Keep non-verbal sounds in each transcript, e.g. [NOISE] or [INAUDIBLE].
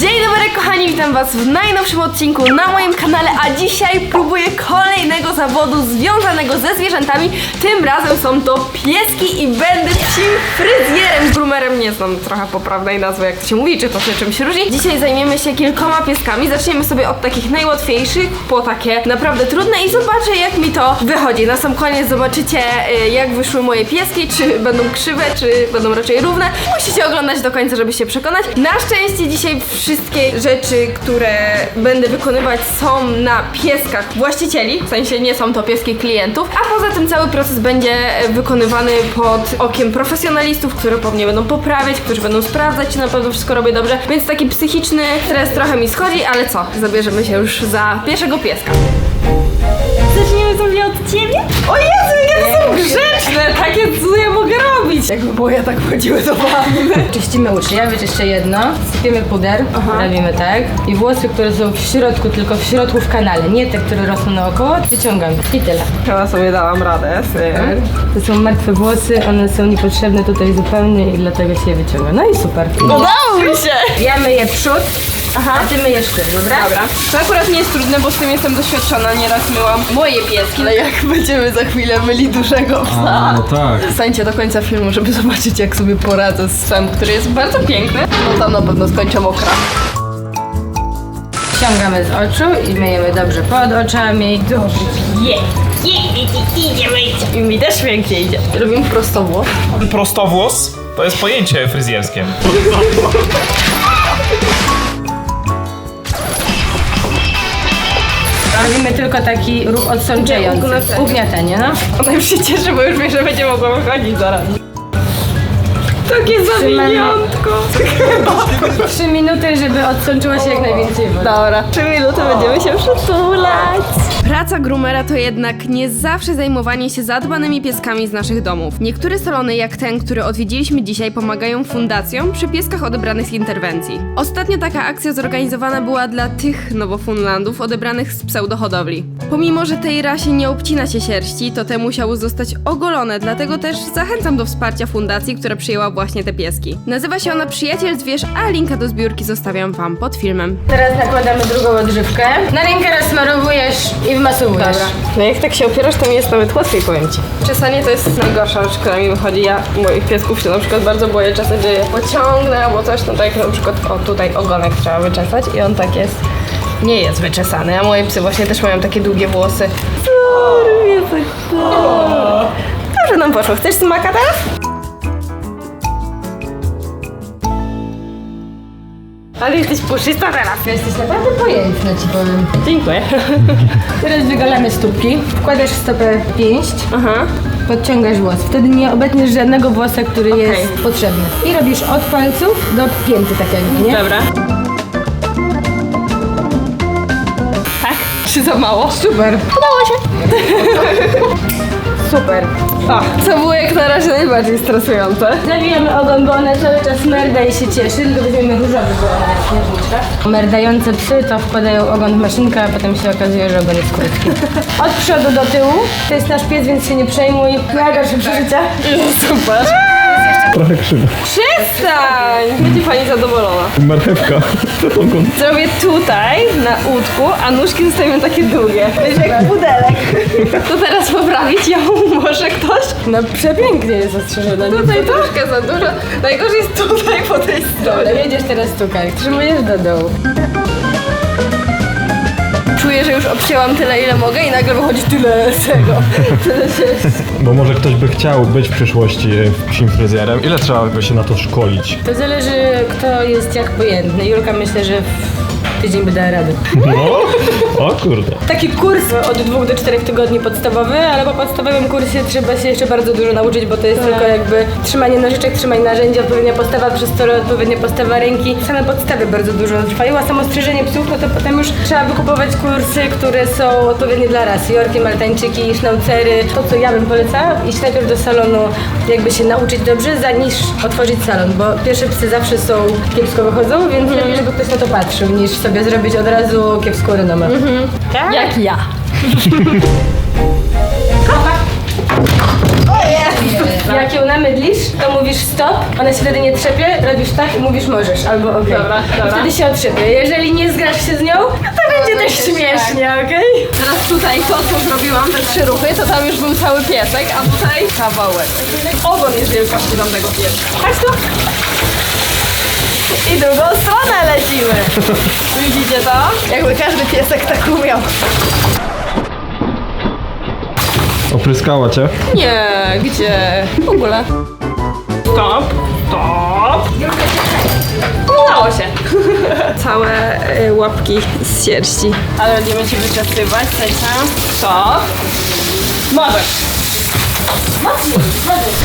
Dzień dobry kochani, witam was w najnowszym odcinku na moim kanale, a dzisiaj próbuję kolejnego zawodu związanego ze zwierzętami. Tym razem są to pieski i będę psim fryzjerem, groomerem, nie znam trochę poprawnej nazwy jak to się mówi, czy to się czymś różni. Dzisiaj zajmiemy się kilkoma pieskami, zaczniemy sobie od takich najłatwiejszych po takie naprawdę trudne i zobaczę jak mi to wychodzi. Na sam koniec zobaczycie y, jak wyszły moje pieski, czy będą krzywe, czy będą raczej równe. Musicie oglądać do końca, żeby się przekonać. Na szczęście dzisiaj wszystkie rzeczy, które będę wykonywać są na pieskach właścicieli, w sensie nie są to pieski klientów, a poza tym cały proces będzie wykonywany pod okiem profesjonalistów, które po mnie będą poprawiać, którzy będą sprawdzać, czy na pewno wszystko robię dobrze, więc taki psychiczny stres trochę mi schodzi, ale co, zabierzemy się już za pierwszego pieska. Zaczniemy sobie od ciebie? O Jezu, ja są grzeczne! Takie co ja mogę robić? Jakby moje tak chodziły do wanny. Czyścimy uszy, ja wyczyszczę jedno, sypiemy puder, robimy tak i włosy, które są w środku, tylko w środku w kanale, nie te, które rosną naokoło, wyciągam i tyle. Chyba sobie dałam radę, syr. To są martwe włosy, one są niepotrzebne tutaj zupełnie i dlatego się je wyciąga. No i super. Udało mi się! Ja myję przód, Aha. a ty myjesz tył, dobra? Dobra. To akurat nie jest trudne, bo z tym jestem doświadczona. Nieraz myłam moje pieski. Ale jak będziemy za chwilę myli dużego psa. A, no tak. Zostańcie do końca filmu, żeby zobaczyć, jak sobie poradzę z psem, który jest bardzo piękny. No tam na pewno skończę mokra. Ściągamy z oczu i myjemy dobrze pod oczami. Dobrze. I mi też pięknie idzie. Robimy prostowło. Prostowłos to jest pojęcie fryzjerskie. [LAUGHS] Robimy tylko taki ruch odsączający. Ugniatanie. No. Ona cieszy, bo już wie, że będzie mogła wychodzić zaraz. Takie zawiniątko. Trzy minuty, żeby odsączyło się jak najwięcej wody. Dobra, trzy minuty będziemy się przytulać. Praca groomera to jednak nie zawsze zajmowanie się zadbanymi pieskami z naszych domów. Niektóre salony, jak ten, który odwiedziliśmy dzisiaj, pomagają fundacjom przy pieskach odebranych z interwencji. Ostatnio taka akcja zorganizowana była dla tych nowofunlandów odebranych z pseudohodowli. Pomimo, że tej rasie nie obcina się sierści, to te musiały zostać ogolone, dlatego też zachęcam do wsparcia fundacji, która przyjęła właśnie te pieski. Nazywa się ona Przyjaciel Zwierz, a linka do zbiórki zostawiam wam pod filmem. Teraz nakładamy drugą odżywkę. Na rękę rozsmarowujesz i wmasowujesz. Dobra. No jak tak się opierasz, to mi jest nawet łatwiej, powiem ci. Czesanie to jest najgorsza rzecz, która mi wychodzi. Ja moich piesków się na przykład bardzo boję czasem, że je pociągnę albo coś, no tak jak na przykład, o tutaj ogonek trzeba wyczesać i on tak jest, nie jest wyczesany, a moje psy właśnie też mają takie długie włosy. Sorry, jest Dobrze nam poszło. Chcesz smaka teraz? Ale jesteś puszysta teraz. Jesteś naprawdę pojętna, ci powiem. Dziękuję. [LAUGHS] Teraz wygalamy stópki, wkładasz stopę w pięść, Aha. podciągasz włos. Wtedy nie obetniesz żadnego włosa, który Okej. jest potrzebny. I robisz od palców do pięty tak jakby, nie? Dobra. Tak? Czy za mało? Super. Udało się. [LAUGHS] Super. O, co było jak na razie najbardziej stresujące. Zawijamy ogon, bo ona cały czas merda i się cieszy, tylko weźmiemy różowy, bo ona jest księżniczka. Merdające psy to wkładają ogon w maszynkę, a potem się okazuje, że ogon jest krótki. Od przodu do tyłu. To jest nasz pies, więc się nie przejmuj. Najgorsze przeżycia. Super. Trochę krzywo. Przestań! Będzie pani zadowolona. Marchewka. [LAUGHS] Zrobię tutaj, na łódku, a nóżki zostawią takie długie. Wiesz, jak pudelek. To teraz poprawić ją może ktoś? No przepięknie jest ostrzeżona. Tutaj troszkę za dużo. Najgorzej jest tutaj po tej Dobra, stronie. jedziesz teraz tukaj. Trzymujesz do dołu. Czuję, że już obcięłam tyle, ile mogę i nagle wychodzi tyle z tego. [LAUGHS] Bo może ktoś by chciał być w przyszłości psim fryzjerem. Ile trzeba by się na to szkolić? To zależy, kto jest jak pojętny. Julka myślę, że w tydzień by dała radę. No, o kurde. Taki kurs od dwóch do czterech tygodni podstawowy, ale po podstawowym kursie trzeba się jeszcze bardzo dużo nauczyć, bo to jest tylko jakby trzymanie nożyczek, trzymanie narzędzi, odpowiednia postawa przystoru, odpowiednia postawa ręki. Same podstawy bardzo dużo trwają, a samo strzyżenie psów, no to potem już trzeba wykupować kursy, które są odpowiednie dla ras. Jorki, maltańczyki, sznaucery. To, co ja bym polecała, iść najpierw do salonu, jakby się nauczyć dobrze, zanim otworzyć salon, bo pierwsze psy zawsze są kiepsko wychodzą, więc lepiej, żeby ktoś na to patrzył, niż sobie zrobić od razu kiepską renomę. Tak? Jak ja. [LAUGHS] Jak ją namydlisz, to mówisz stop, ona się wtedy nie trzepie, robisz tak i mówisz możesz, albo okej. Dobra, dobra. Wtedy się otrzepie. Jeżeli nie zgrasz się z nią, to będzie też śmiesznie, okej? Teraz tutaj to, co zrobiłam, te trzy ruchy, to tam już był cały piesek, a tutaj kawałek. Ogon jest wielkości tamtego pieska. Chodź tu. I drugą stronę lecimy. Widzicie to? Jakby każdy piesek tak umiał. Opryskała cię? Nie, gdzie? W ogóle. Stop, stop. Udało się. Całe y, łapki z sierści. Ale będziemy się wyczesywać, Czesia. Stop. Możesz.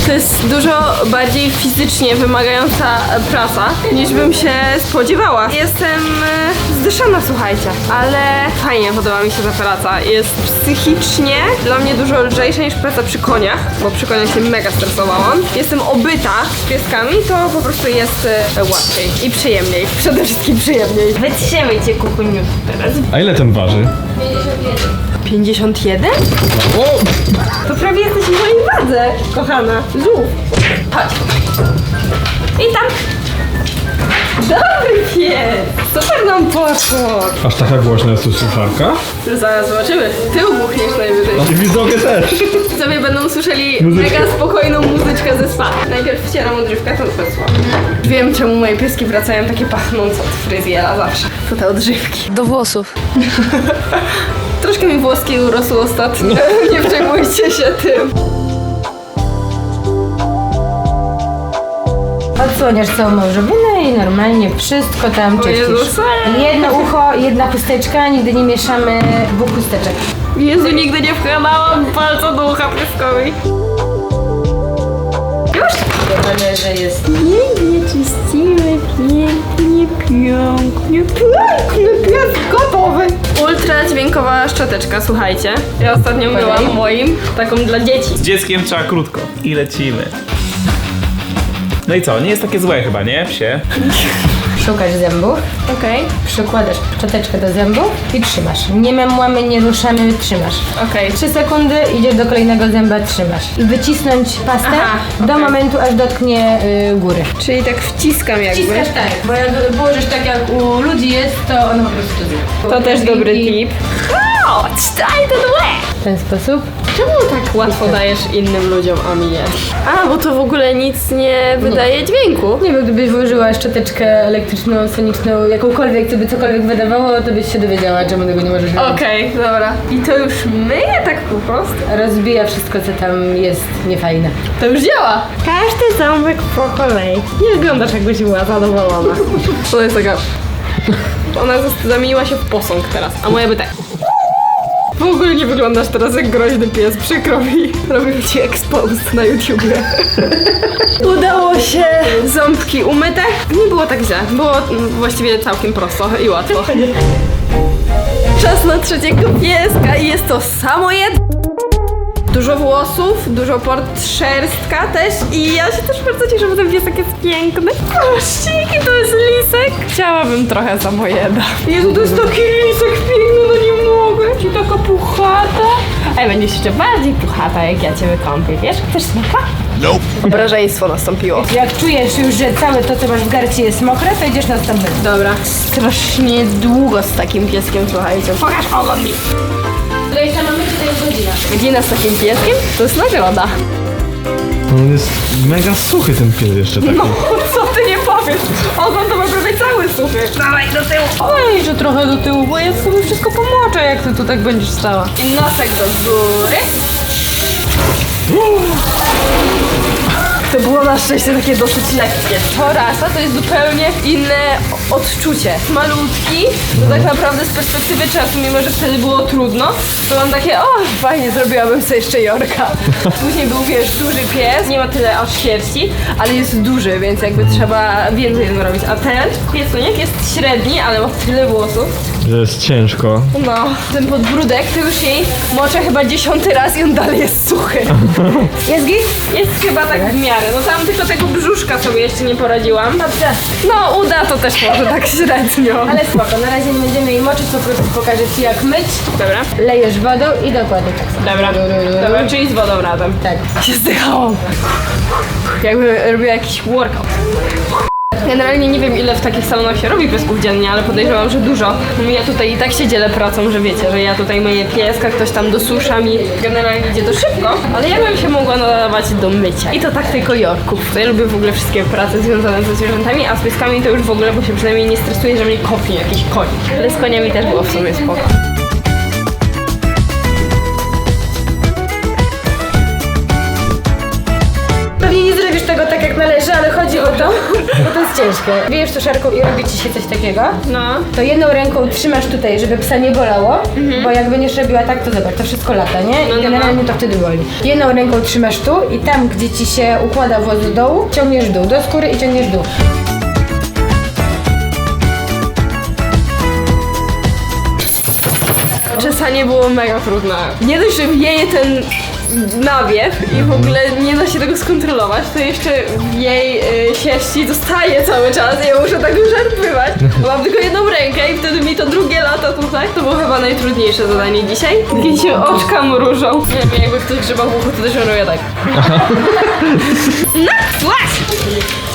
To jest dużo bardziej fizycznie wymagająca praca niż bym się spodziewała. Jestem e, zdyszana, słuchajcie, ale fajnie podoba mi się ta praca. Jest psychicznie dla mnie dużo lżejsza niż praca przy koniach, bo przy koniach się mega stresowałam. Jestem obyta pieskami, to po prostu jest e, łatwiej i przyjemniej. Przede wszystkim przyjemniej. Wytrzymaj cię, kukuniu, teraz. A ile ten waży? 51? O! To prawie jesteś w mojej wadze, kochana. Żółw. Chodź. I tam. Dobry pies. Super nam poszło. Aż taka głośna jest tu suszarka? Zaraz zobaczymy. Ty ubuchniesz najwyżej. I widzowie też. Sobie będą słyszeli Muzyczkę. mega spokojną muzyczkę ze spa. Najpierw wcieram odżywkę, to słabo. Wiem, czemu moje pieski wracają takie pachnące od fryzjera zawsze. To te odżywki. Do włosów. [LAUGHS] Troszkę mi włoski urosły ostatnio. [LAUGHS] Nie przejmujcie się tym. Odsłoniasz całą małżowinę i normalnie wszystko tam czyścisz. Jezus. Jedno ucho, jedna chusteczka, nigdy nie mieszamy dwóch chusteczek. Jezu, nigdy nie wkładałam palca do ucha pieskowi. Już? Wiadomo, że jest Pięknie czyścimy, pięknie, pięknie, gotowy. Ultra dźwiękowa szczoteczka, słuchajcie. Ja ostatnio myłam moim, taką dla dzieci. Z dzieckiem trzeba krótko. I lecimy. No i co, nie jest takie złe chyba, nie? Psie. Szukasz zębów, Okej, przykładasz szczoteczkę do zębów i trzymasz. Nie memłamy, nie ruszamy, trzymasz. okej. Trzy sekundy, idziesz do kolejnego zęba, trzymasz. I wycisnąć pastę Aha, do okej. momentu, aż dotknie y, góry. Czyli tak wciskam jakby. Wciskasz tak, bo jak położysz tak jak u ludzi jest, to ono po prostu zje. To też dobry I- tip. O, czaj to złe! W ten sposób. Czemu tak łatwo dajesz innym ludziom, a mi nie? A, bo to w ogóle nic nie wydaje dźwięku. Nie wiem, gdybyś włożyła szczoteczkę elektryczną, soniczną, jakąkolwiek, co by cokolwiek wydawało, to byś się dowiedziała, czemu tego nie możesz robić. Okej, dobra. I to już myję tak po prostu? Rozbija wszystko, co tam jest niefajne. To już działa. Każdy ząbek po kolei. Nie wyglądasz jakbyś była zadowolona. To jest taka... Ona zamieniła się w posąg teraz, a moja by tak... W ogóle nie wyglądasz teraz jak groźny pies, przykro mi. Robię ci expose na YouTubie. [LAUGHS] Udało się! Ząbki umyte. Nie było tak źle. Było mm, właściwie całkiem prosto i łatwo. Czas na trzeciego pieska i jest to samo jedno. Dużo włosów, dużo port szerstka też i ja się też bardzo cieszę, bo ten piesek jest piękny. Jaki to jest lisek. Chciałabym trochę samojeda. Jezu, to jest taki lisek piękny, no nie mogę. I taka puchata. Ej, będziesz jeszcze bardziej puchata, jak ja cię wykąpię, wiesz? Chcesz smaka? Nope. Obrażeństwo nastąpiło. Jak czujesz już, że całe to, co masz w garcie jest mokre, to idziesz następny. Dobra. Strasznie długo z takim pieskiem, słuchajcie. Pokaż ogon mi. To jeszcze mamy tutaj godzinę. Godzina z takim pieskiem? To jest nagroda. On jest mega suchy ten pies jeszcze taki. No, [LAUGHS] co ty nie powiesz? Ogon to ma prawie cały suchy. Dawaj do tyłu. Oj, że trochę do tyłu, bo ja sobie wszystko pomoczę, jak ty tu tak będziesz stała. I nosek do góry. To było na szczęście takie dosyć lekkie. To rasa to jest zupełnie inne odczucie. Malutki, to tak naprawdę z perspektywy czasu, mimo że wtedy było trudno, to mam takie, o fajnie, zrobiłabym sobie jeszcze Jorka. [LAUGHS] Później był, wiesz, duży pies, nie ma tyle aż sierści, ale jest duży, więc jakby trzeba więcej zrobić. A ten piesuniek jest średni, ale ma tyle włosów, Że jest ciężko. no, ten podbródek to już jej moczę chyba dziesiąty raz i on dalej jest suchy. [LAUGHS] Jest git? Jest chyba tak w miarę. No tam tylko tego brzuszka sobie jeszcze nie poradziłam. Dobrze. No, uda to też może może tak średnio. Ale spoko, na razie nie będziemy jej moczyć, po prostu pokażę Ci jak myć. Dobra. Lejesz wodą i dokładnie tak samo. Dobra, dobra, czyli z wodą razem. Tak. się zdychałam. Jakby robiła jakiś workout. Generalnie nie wiem ile w takich salonach się robi piesków dziennie, ale podejrzewam, że dużo. No Ja tutaj i tak się dzielę pracą, że wiecie, że ja tutaj myję pieska, ktoś tam dosusza mi. Generalnie idzie to szybko, ale ja bym się mogła nadawać do mycia. I to tak tylko jorków. Ja lubię w ogóle wszystkie prace związane ze zwierzętami, a z pieskami to już w ogóle, bo się przynajmniej nie stresuję, że mnie kopnie jakiś koń. Ale z koniami też było w sumie spoko. Jest ciężkie. Bijesz suszarką i robi Ci się coś takiego, No. to jedną ręką trzymasz tutaj, żeby psa nie bolało, bo jak będziesz robiła tak, to zobacz, to wszystko lata, nie? Mhm. no, I generalnie to wtedy boli. Jedną ręką trzymasz tu i tam, gdzie Ci się układa włos do dołu, ciągniesz dół, do skóry i ciągniesz dół. Czesanie było mega trudne. Nie dość, że wieje ten nawiew i w ogóle nie da się tego skontrolować, to jeszcze w jej y, sierści zostaje cały czas i ja muszę tak żarpywać. Mam tylko jedną rękę i wtedy mi to drugie lata tutaj. To było chyba najtrudniejsze zadanie dzisiaj. Kiedy się oczka mrużą. Nie wiem, jakby ktoś grzebał w uchu, to też robię tak. [LAUGHS] No, właśnie!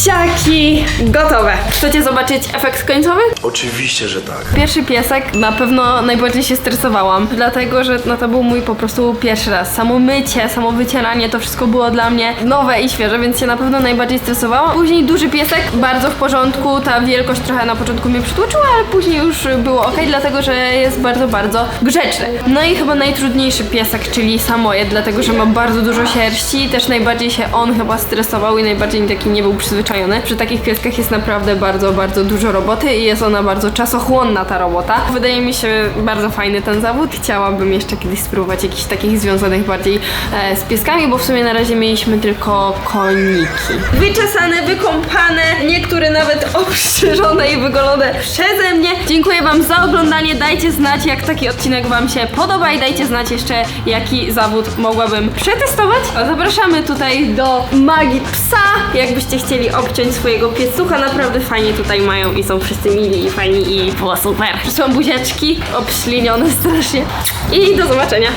Psiaki gotowe. Chcecie zobaczyć efekt końcowy? Oczywiście, że tak. Pierwszy piesek na pewno najbardziej się stresowałam, dlatego że no to był mój po prostu pierwszy raz. Samo mycie, samo wycieranie, to wszystko było dla mnie nowe i świeże, więc się na pewno najbardziej stresowałam. Później duży piesek, bardzo w porządku, ta wielkość trochę na początku mnie przytłoczyła, ale później już było ok, dlatego że jest bardzo, bardzo grzeczny. No i chyba najtrudniejszy piesek, czyli samojed, dlatego że ma bardzo dużo sierści, też najbardziej się on chyba stresował i najbardziej taki nie był przyzwyczajony. Przy takich pieskach jest naprawdę bardzo, bardzo dużo roboty i jest ona bardzo czasochłonna ta robota. Wydaje mi się bardzo fajny ten zawód. Chciałabym jeszcze kiedyś spróbować jakichś takich związanych bardziej e, z pieskami, bo w sumie na razie mieliśmy tylko koniki. Wyczesane, wykąpane, niektóre nawet [LAUGHS] obstrzyżone i wygolone przeze mnie. Dziękuję Wam za oglądanie. Dajcie znać, jak taki odcinek Wam się podoba i dajcie znać jeszcze, jaki zawód mogłabym przetestować. Zapraszamy tutaj do magii psa, jakbyście chcieli obciąć swojego piecucha. Naprawdę fajnie tutaj mają i są wszyscy mili i fajni i było super. Są buziaczki obślinione strasznie. I do zobaczenia.